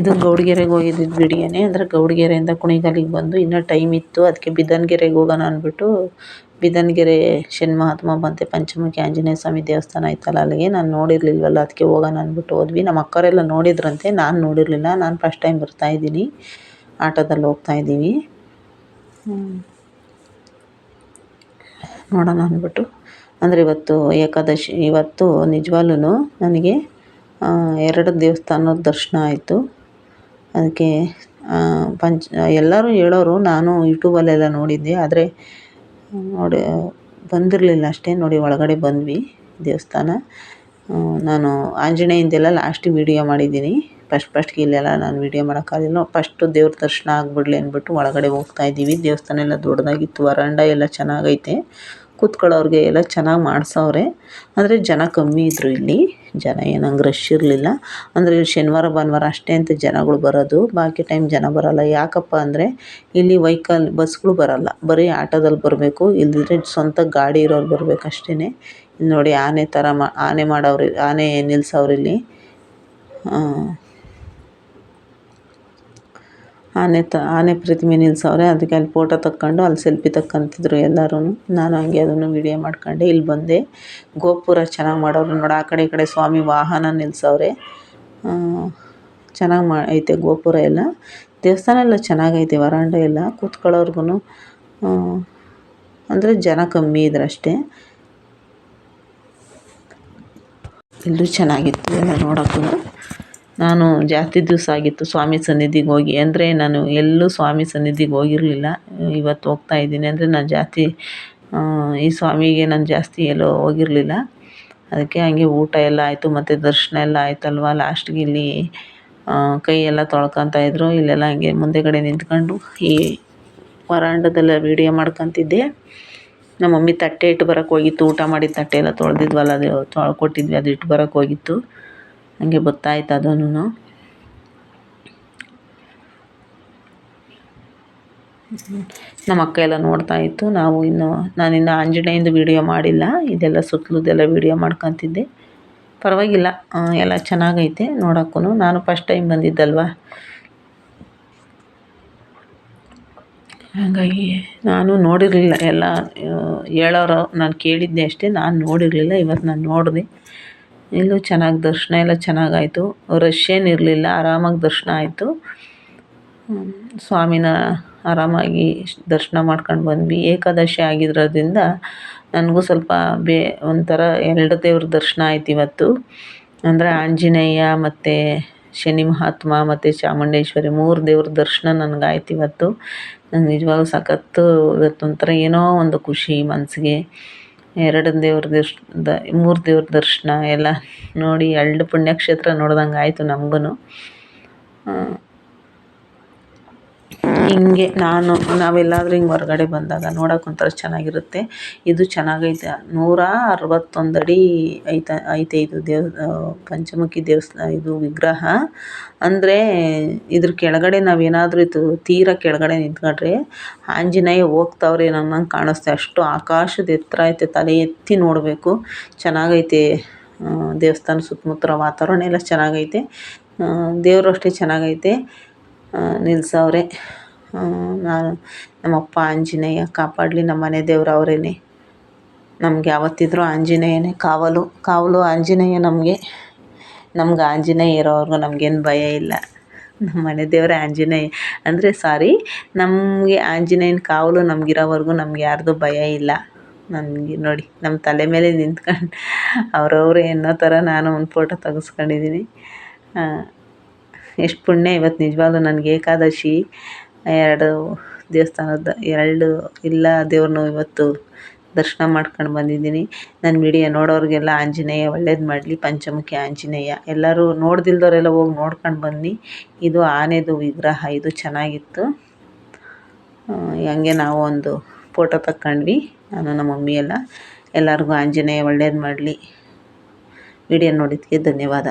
ಇದು ಗೌಡಗೆರೆಗೆ ಹೋಗಿದ್ದಿದ್ದು ಅಂದ್ರೆ ಅಂದರೆ ಗೌಡಗೆರೆಯಿಂದ ಕುಣಿಗಲ್ಲಿಗೆ ಬಂದು ಇನ್ನೂ ಟೈಮ್ ಇತ್ತು. ಅದಕ್ಕೆ ಬಿದನ್ಗೆರೆಗೆ ಹೋಗೋಣ ಅಂದ್ಬಿಟ್ಟು ಬಿದನ್ಗೆರೆ ಮಹಾತ್ಮ ಬಂತೆ ಪಂಚಮುಖಿ ಆಂಜನೇಯ ಸ್ವಾಮಿ ದೇವಸ್ಥಾನ ಐತಲ್ಲ, ಅಲ್ಲಿಗೆ ನಾನು ನೋಡಿರಲಿಲ್ವಲ್ಲ ಅದಕ್ಕೆ ಹೋಗೋಣ ಅಂದ್ಬಿಟ್ಟು ಹೋದ್ವಿ. ನಮ್ಮ ಅಕ್ಕರೆಲ್ಲ ನೋಡಿದ್ರಂತೆ, ನಾನು ನೋಡಿರಲಿಲ್ಲ. ನಾನು ಫಸ್ಟ್ ಟೈಮ್ ಬರ್ತಾ ಇದ್ದೀನಿ. ಆಟೋದಲ್ಲಿ ಹೋಗ್ತಾ ಇದ್ದೀವಿ. ನೋಡೋಣ ಅಂದ್ಬಿಟ್ಟು ಅಂದರೆ ಇವತ್ತು ಏಕಾದಶಿ, ಇವತ್ತು ನಿಜವಾಗ್ಲೂ ನನಗೆ ಎರಡು ದೇವಸ್ಥಾನದ ದರ್ಶನ ಆಯಿತು. ಅದಕ್ಕೆ ಪಂಚ, ಎಲ್ಲರೂ ಹೇಳೋರು, ನಾನು ಯೂಟ್ಯೂಬಲ್ಲೆಲ್ಲ ನೋಡಿದ್ದೆ, ಆದರೆ, ನೋಡಿ, ಬಂದಿರಲಿಲ್ಲ ಅಷ್ಟೇ, ನೋಡಿ, ಒಳಗಡೆ ಬಂದ್ವಿ ದೇವಸ್ಥಾನ. ನಾನು ಆಂಜನೇಯಂದೆಲ್ಲ ಲಾಸ್ಟ್ ವೀಡಿಯೋ ಮಾಡಿದ್ದೀನಿ. ಫಸ್ಟ್ ಫಸ್ಟ್ಗೆ ಇಲ್ಲೆಲ್ಲ ನಾನು ವೀಡಿಯೋ ಮಾಡೋಕ್ಕಾಗಲಿಲ್ಲ ಫಸ್ಟು ದೇವ್ರ ದರ್ಶನ ಆಗಿಬಿಡ್ಲಿ ಅಂದ್ಬಿಟ್ಟು ಒಳಗಡೆ ಹೋಗ್ತಾ ಇದ್ದೀವಿ. ದೇವಸ್ಥಾನ ಎಲ್ಲ ದೊಡ್ಡದಾಗಿತ್ತು ವರಾಂಡ ಎಲ್ಲ ಚೆನ್ನಾಗೈತೆ. ಕೂತ್ಕೊಳ್ಳೋರಿಗೆ ಎಲ್ಲ ಚೆನ್ನಾಗಿ ಮಾಡಿಸೋರೆ ಅಂದರೆ ಜನ ಕಮ್ಮಿ ಇದ್ದರು ಇಲ್ಲಿ. ಜನ ಏನಂಗೆ ರಶ್ ಇರಲಿಲ್ಲ. ಅಂದರೆ ಶನಿವಾರ, ಭಾನುವಾರ ಅಷ್ಟೇ ಅಂತ ಜನಗಳು ಬರೋದು. ಬಾಕಿ ಟೈಮ್ ಜನ ಬರೋಲ್ಲ. ಯಾಕಪ್ಪ ಅಂದರೆ ಇಲ್ಲಿ ವೈಕಲ್ ಬಸ್ಗಳು ಬರೋಲ್ಲ. ಬರೀ ಆಟೋದಲ್ಲಿ ಬರಬೇಕು. ಇಲ್ಲದಿದ್ರೆ ಸ್ವಂತ ಗಾಡಿ ಇರೋರು ಬರಬೇಕು ಅಷ್ಟೇ ನೋಡಿ ಆನೆ ಥರ ಮಾ, ಆನೆ ಮಾಡೋರು ಆನೆ ನಿಲ್ಸವ್ರೆ ಇಲ್ಲಿ. ಆನೆ ತ, ಆನೆ ಪ್ರತಿಮೆ ನಿಲ್ಸವ್ರೆ, ಅದಕ್ಕೆ ಅಲ್ಲಿ ಫೋಟೋ ತಕ್ಕೊಂಡು ಅಲ್ಲಿ ಸೆಲ್ಫಿ ತಕ್ಕಂತಿದ್ರು ಎಲ್ಲರೂ ನಾನು ಹಂಗೆ ಅದನ್ನು ವೀಡಿಯೋ ಮಾಡ್ಕೊಂಡೆ, ಇಲ್ಲಿ ಬಂದೆ. ಗೋಪುರ ಚೆನ್ನಾಗಿ ಮಾಡೋರು ನೋಡಿ, ಆ ಕಡೆ ಈ ಕಡೆ ಸ್ವಾಮಿ ವಾಹನ ನಿಲ್ಸವ್ರೆ. ಚೆನ್ನಾಗಿ ಮಾ, ಐತೆ ಗೋಪುರ ಎಲ್ಲ. ದೇವಸ್ಥಾನ ಎಲ್ಲ ಚೆನ್ನಾಗೈತೆ, ವರಾಂಡ ಎಲ್ಲ ಕೂತ್ಕೊಳ್ಳೋರ್ಗು ಅಂದರೆ ಜನ ಕಮ್ಮಿ ಇದ್ರು ಅಷ್ಟೇ ಎಲ್ಲರೂ ಚೆನ್ನಾಗಿತ್ತು ಎಲ್ಲ ನೋಡೋಕ್ಕೂ ನಾನು ಜಾಸ್ತಿ ದಿವಸ ಆಗಿತ್ತು ಸ್ವಾಮಿ ಸನ್ನಿಧಿಗೆ ಹೋಗಿ. ಅಂದರೆ ನಾನು ಎಲ್ಲೂ ಸ್ವಾಮಿ ಸನ್ನಿಧಿಗೆ ಹೋಗಿರಲಿಲ್ಲ. ಇವತ್ತು ಹೋಗ್ತಾ ಇದ್ದೀನಿ. ಅಂದರೆ ನಾನು ಜಾಸ್ತಿ ಈ ಸ್ವಾಮಿಗೆ ನಾನು ಜಾಸ್ತಿ ಎಲ್ಲೂ ಹೋಗಿರಲಿಲ್ಲ. ಅದಕ್ಕೆ ಹಂಗೆ ಊಟ ಎಲ್ಲ ಆಯಿತು. ಮತ್ತು ದರ್ಶನ ಎಲ್ಲ ಆಯಿತಲ್ವ? ಲಾಸ್ಟಿಗೆ ಇಲ್ಲಿ ಕೈ ಎಲ್ಲ ತೊಳ್ಕೊತಾ ಇದ್ದರು ಇಲ್ಲೆಲ್ಲ ಹಂಗೆ ಮುಂದೆಗಡೆ ನಿಂತ್ಕೊಂಡು ಈ ವರಾಂಡದೆಲ್ಲ ವೀಡಿಯೋ ಮಾಡ್ಕೊತಿದ್ದೆ. ನಮ್ಮ ಮಮ್ಮಿ ತಟ್ಟೆ ಇಟ್ಟು ಬರೋಕ್ಕೆ ಹೋಗಿತ್ತು. ಊಟ ಮಾಡಿದ ತಟ್ಟೆ ಎಲ್ಲ ತೊಳೆದಿದ್ವಲ್ಲ, ಅದು ತೊಳ್ಕೊಟ್ಟಿದ್ವಿ, ಅದು ಇಟ್ಟು ಬರೋಕ್ಕೆ ಹೋಗಿತ್ತು. ಹಂಗೆ ಗೊತ್ತಾಯ್ತು ಅದನ್ನು. ನಮ್ಮ ಅಕ್ಕ ಎಲ್ಲ ನೋಡ್ತಾ ಇತ್ತು. ನಾವು ಇನ್ನು ನಾನಿನ್ನು ಆಂಜನೇಯಿಂದ ವೀಡಿಯೋ ಮಾಡಿಲ್ಲ. ಇದೆಲ್ಲ ಸುತ್ತಲೂದೆಲ್ಲ ವೀಡಿಯೋ ಮಾಡ್ಕೊತಿದ್ದೆ. ಪರವಾಗಿಲ್ಲ ಎಲ್ಲ ಚೆನ್ನಾಗೈತೆ ನೋಡೋಕ್ಕೂ ನಾನು ಫಸ್ಟ್ ಟೈಮ್ ಬಂದಿದ್ದಲ್ವ? ಹಾಗಾಗಿ ನಾನು ನೋಡಿರಲಿಲ್ಲ. ಎಲ್ಲ ಹೇಳೋರು ನಾನು ಕೇಳಿದ್ದೆ ಅಷ್ಟೇ. ನಾನು ನೋಡಿರಲಿಲ್ಲ, ಇವತ್ತು ನಾನು ನೋಡಿದೆ. ಇಲ್ಲೂ ಚೆನ್ನಾಗಿ ದರ್ಶನ ಎಲ್ಲ ಚೆನ್ನಾಗಾಯಿತು. ರಶ್ ಏನಿರಲಿಲ್ಲ ಆರಾಮಾಗಿ ದರ್ಶನ ಆಯಿತು. ಸ್ವಾಮಿನ ಆರಾಮಾಗಿ ದರ್ಶನ ಮಾಡ್ಕೊಂಡು ಬಂದ್ವಿ. ಏಕಾದಶಿ ಆಗಿರೋದ್ರಿಂದ ನನಗೂ ಸ್ವಲ್ಪ ಬೇ, ಒಂಥರ ಎರಡು ದೇವ್ರ ದರ್ಶನ ಆಯ್ತು ಇವತ್ತು. ಅಂದರೆ ಆಂಜನೇಯ ಮತ್ತು ಶನಿ ಮಹಾತ್ಮ ಮತ್ತು ಚಾಮುಂಡೇಶ್ವರಿ ಮೂರು ದೇವ್ರ ದರ್ಶನ ನನಗಾಯ್ತು ಇವತ್ತು. ನಂಗೆ ನಿಜವಾಗ್ಲೂ ಸಖತ್ತು ಇವತ್ತೊಂಥರ ಏನೋ ಒಂದು ಖುಷಿ ಮನಸ್ಸಿಗೆ ಎರಡು ದೇವ್ರ ದರ್ಶ್ ದ ಮೂರು ದೇವ್ರ ದರ್ಶನ ಎಲ್ಲ ನೋಡಿ ಎರಡು ಪುಣ್ಯಕ್ಷೇತ್ರ ನೋಡ್ದಂಗೆ ಆಯಿತು ನಮಗೂ ಹಿಂಗೆ ನಾನು, ನಾವೆಲ್ಲಾದರೂ ಹಿಂಗೆ ಹೊರಗಡೆ ಬಂದಾಗ ನೋಡೋಕೆ ಒಂಥರ ಚೆನ್ನಾಗಿರುತ್ತೆ. ಇದು ಚೆನ್ನಾಗೈತೆ. ನೂರ ಅರವತ್ತೊಂದು ಅಡಿ ಐತೆ ಐತೆ ಇದು ದೇವ್ ಪಂಚಮುಖಿ ದೇವಸ್ಥಾನ ಇದು ವಿಗ್ರಹ. ಅಂದರೆ ಇದ್ರ ಕೆಳಗಡೆ ನಾವೇನಾದರೂ ಇದು ತೀರ ಕೆಳಗಡೆ ನಿಂತ್ಕೊಂಡ್ರೆ ಆಂಜನೇಯ ಹೋಗ್ತಾವ್ರೆ ಅನ್ನಂಗೆ ಕಾಣಿಸ್ತೆ. ಅಷ್ಟು ಆಕಾಶದ ಎತ್ತರ ಐತೆ, ತಲೆ ಎತ್ತಿ ನೋಡಬೇಕು. ಚೆನ್ನಾಗೈತೆ ದೇವಸ್ಥಾನ ಸುತ್ತಮುತ್ತ ವಾತಾವರಣ ಎಲ್ಲ ಚೆನ್ನಾಗೈತೆ. ದೇವರು ಅಷ್ಟೇ ಚೆನ್ನಾಗೈತೆ. ನಿಲ್ಸವ್ರೆ. ನಮ್ಮಪ್ಪ ಆಂಜನೇಯ ಕಾಪಾಡಲಿ ನಮ್ಮ ಮನೆ ದೇವ್ರು ಅವರೇನೆ. ನಮ್ಗೆ ಯಾವತ್ತಿದ್ರೂ ಆಂಜನೇಯನೇ ಕಾವಲು ಕಾವಲು ಆಂಜನೇಯ ನಮಗೆ. ನಮ್ಗೆ ಆಂಜನೇಯ ಇರೋವರೆಗೂ ನಮಗೇನು ಭಯ ಇಲ್ಲ. ನಮ್ಮ ಮನೆ ದೇವರೇ ಆಂಜನೇಯ. ಅಂದರೆ ಸಾರಿ, ನಮಗೆ ಆಂಜನೇಯನ ಕಾವಲು ನಮಗಿರೋವರೆಗೂ ನಮ್ಗೆ ಯಾರ್ದು ಭಯ ಇಲ್ಲ. ನನಗೆ ನೋಡಿ ನಮ್ಮ ತಲೆ ಮೇಲೆ ನಿಂತ್ಕೊಂಡು ಅವ್ರವ್ರು ಎನ್ನೋ ಥರ ನಾನು ಒಂದು ಫೋಟೋ ತೆಗೆಸ್ಕೊಂಡಿದ್ದೀನಿ ಎಷ್ಟು ಪುಣ್ಯ ಇವತ್ತು ನಿಜವಾಗ್ಲೂ ನನಗೆ ಏಕಾದಶಿ. ಎರಡು ದೇವಸ್ಥಾನದ ಎರಡು ಇಲ್ಲ ದೇವ್ರನ್ನೂ ಇವತ್ತು ದರ್ಶನ ಮಾಡ್ಕೊಂಡು ಬಂದಿದ್ದೀನಿ. ನನ್ನ ವಿಡಿಯೋ ನೋಡೋರಿಗೆಲ್ಲ ಆಂಜನೇಯ ಒಳ್ಳೇದು ಮಾಡಲಿ, ಪಂಚಮುಖಿ ಆಂಜನೇಯ. ಎಲ್ಲರೂ ನೋಡ್ದಿಲ್ದವರೆಲ್ಲ ಹೋಗಿ ನೋಡ್ಕೊಂಡು ಬನ್ನಿ. ಇದು ಆನೆದು ವಿಗ್ರಹ, ಇದು ಚೆನ್ನಾಗಿತ್ತು. ಹಂಗೆ ನಾವು ಒಂದು ಫೋಟೋ ತಕ್ಕೊಂಡ್ವಿ, ನಾನು ನಮ್ಮ ಮಮ್ಮಿ ಎಲ್ಲ. ಎಲ್ಲರಿಗೂ ಆಂಜನೇಯ ಒಳ್ಳೇದು ಮಾಡಲಿ. ವಿಡಿಯೋ ನೋಡಿದ್ದಕ್ಕೆ ಧನ್ಯವಾದ.